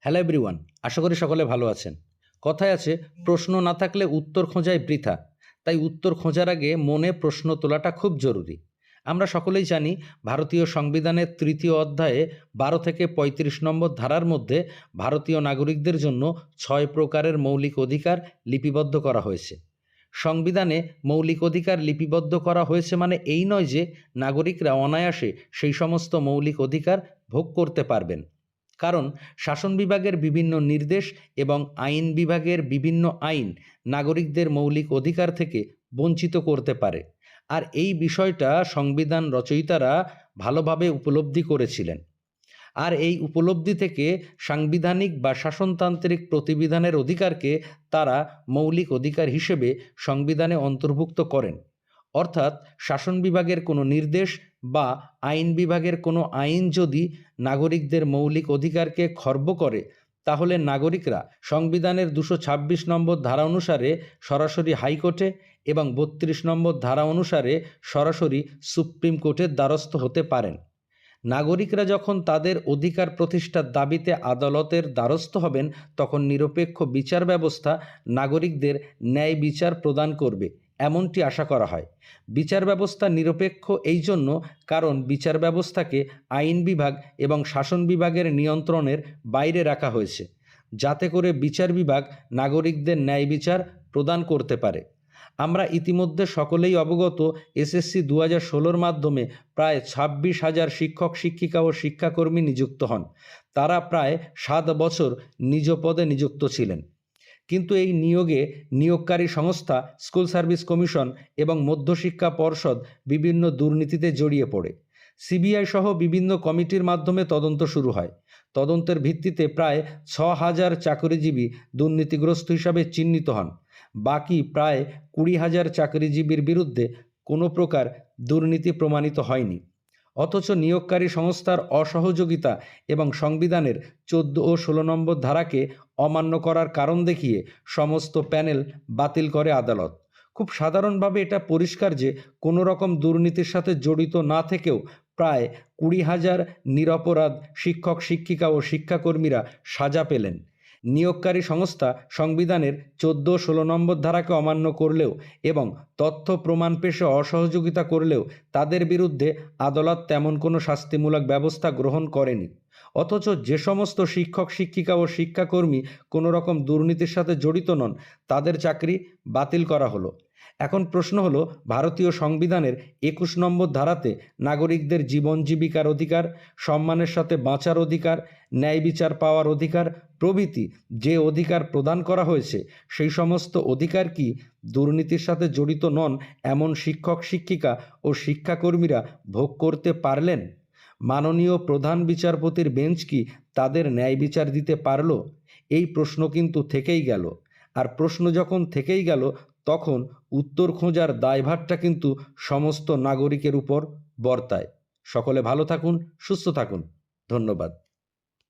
Hello everyone, আশা করি সকলে ভালো আছেন। কথায় আছে, প্রশ্ন না থাকলে উত্তর খোঁজাই বৃথা। তাই উত্তর খোঁজার আগে মনে প্রশ্ন তোলাটা খুব জরুরি। আমরা সকলেই জানি, ভারতীয় সংবিধানের তৃতীয় অধ্যায়ে বারো থেকে পঁয়ত্রিশ নম্বর ধারার মধ্যে ভারতীয় নাগরিকদের জন্য ছয় প্রকারের মৌলিক অধিকার লিপিবদ্ধ করা হয়েছে। সংবিধানে মৌলিক অধিকার লিপিবদ্ধ করা হয়েছে মানে এই নয় যে, নাগরিকরা অনায়াসে সেই সমস্ত মৌলিক অধিকার ভোগ করতে পারবেন। কারণ শাসন বিভাগের বিভিন্ন নির্দেশ এবং আইন বিভাগের বিভিন্ন আইন নাগরিকদের মৌলিক অধিকার থেকে বঞ্চিত করতে পারে। আর এই বিষয়টা সংবিধান রচয়িতারা ভালোভাবে উপলব্ধি করেছিলেন। আর এই উপলব্ধি থেকে সাংবিধানিক বা শাসনতান্ত্রিক প্রতিবিধানের অধিকারকে তারা মৌলিক অধিকার হিসেবে সংবিধানে অন্তর্ভুক্ত করেন। অর্থাৎ শাসন বিভাগের কোনো নির্দেশ বা আইন বিভাগের কোনো আইন যদি নাগরিকদের মৌলিক অধিকারকে খর্ব করে, তাহলে নাগরিকরা সংবিধানের দুশো ছাব্বিশ নম্বর ধারা অনুসারে সরাসরি হাইকোর্টে এবং বত্রিশ নম্বর ধারা অনুসারে সরাসরি সুপ্রিম কোর্টের দ্বারস্থ হতে পারেন। নাগরিকরা যখন তাদের অধিকার প্রতিষ্ঠার দাবিতে আদালতের দ্বারস্থ হবেন, তখন নিরপেক্ষ বিচার ব্যবস্থা নাগরিকদের ন্যায় বিচার প্রদান করবে। এমনটি আশা করা হয়। বিচার ব্যবস্থা নিরপেক্ষ এই জন্য কারণ বিচার ব্যবস্থাকে আইন বিভাগ এবং শাসন বিভাগের নিয়ন্ত্রণের বাইরে রাখা হয়েছে, যাতে করে বিচার বিভাগ নাগরিকদের ন্যায় বিচার প্রদান করতে পারে। আমরা ইতিমধ্যে সকলেই অবগত, এসএসসি দু হাজার ষোলোর মাধ্যমে প্রায় ছাব্বিশ হাজার শিক্ষক, শিক্ষিকা ও শিক্ষাকর্মী নিযুক্ত হন। তারা প্রায় সাত বছর নিজ পদে নিযুক্ত ছিলেন। কিন্তু এই নিয়োগে নিয়োগকারী সংস্থা, স্কুল সার্ভিস কমিশন এবং মধ্যশিক্ষা পর্ষদ বিভিন্ন দুর্নীতিতে জড়িয়ে পড়ে। সিবিআই সহ বিভিন্ন কমিটির মাধ্যমে তদন্ত শুরু হয়। তদন্তের ভিত্তিতে প্রায় ছ হাজার চাকরিজীবী দুর্নীতিগ্রস্ত হিসাবে চিহ্নিত হন। বাকি প্রায় কুড়ি হাজার চাকরিজীবীর বিরুদ্ধে কোনো প্রকার দুর্নীতি প্রমাণিত হয়নি। অথচ নিয়োগকারী সংস্থার অসহযোগিতা এবং সংবিধানের চোদ্দ ও ষোলো নম্বর ধারাকে অমান্য করার কারণ দেখিয়ে সমস্ত প্যানেল বাতিল করে আদালত। খুব সাধারণভাবে এটা পরিষ্কার যে কোনো রকম দুর্নীতির সাথে জড়িত না থেকেও প্রায় কুড়ি হাজার নিরপরাধ শিক্ষক, শিক্ষিকা ও শিক্ষাকর্মীরা সাজা পেলেন। নিয়োগকারী সংস্থা সংবিধানের চোদ্দ ষোলো নম্বর ধারাকে অমান্য করলেও এবং তথ্য প্রমাণ পেশে অসহযোগিতা করলেও তাদের বিরুদ্ধে আদালত তেমন কোনো শাস্তিমূলক ব্যবস্থা গ্রহণ করেনি। অথচ যে সমস্ত শিক্ষক, শিক্ষিকা ও শিক্ষাকর্মী কোনো রকম দুর্নীতির সাথে জড়িত নন, তাদের চাকরি বাতিল করা হলো। এখন প্রশ্ন হলো, ভারতীয় সংবিধানের একুশ নম্বর ধারাতে নাগরিকদের জীবন জীবিকার অধিকার, সম্মানের সাথে বাঁচার অধিকার, ন্যায় বিচার পাওয়ার অধিকার, প্রভৃতি যে অধিকার প্রদান করা হয়েছে, সেই সমস্ত অধিকার কি দুর্নীতির সাথে জড়িত নন এমন শিক্ষক, শিক্ষিকা ও শিক্ষাকর্মীরা ভোগ করতে পারলেন? মাননীয় প্রধান বিচারপতির বেঞ্চ কি তাদের ন্যায় বিচার দিতে পারল? এই প্রশ্ন কিন্তু থেকেই গেল। আর প্রশ্ন যখন থেকেই গেল তখন উত্তর খোঁজার দায়ভারটা কিন্তু সমস্ত নাগরিকের উপর বর্তায়। সকলে ভালো থাকুন, সুস্থ থাকুন। ধন্যবাদ।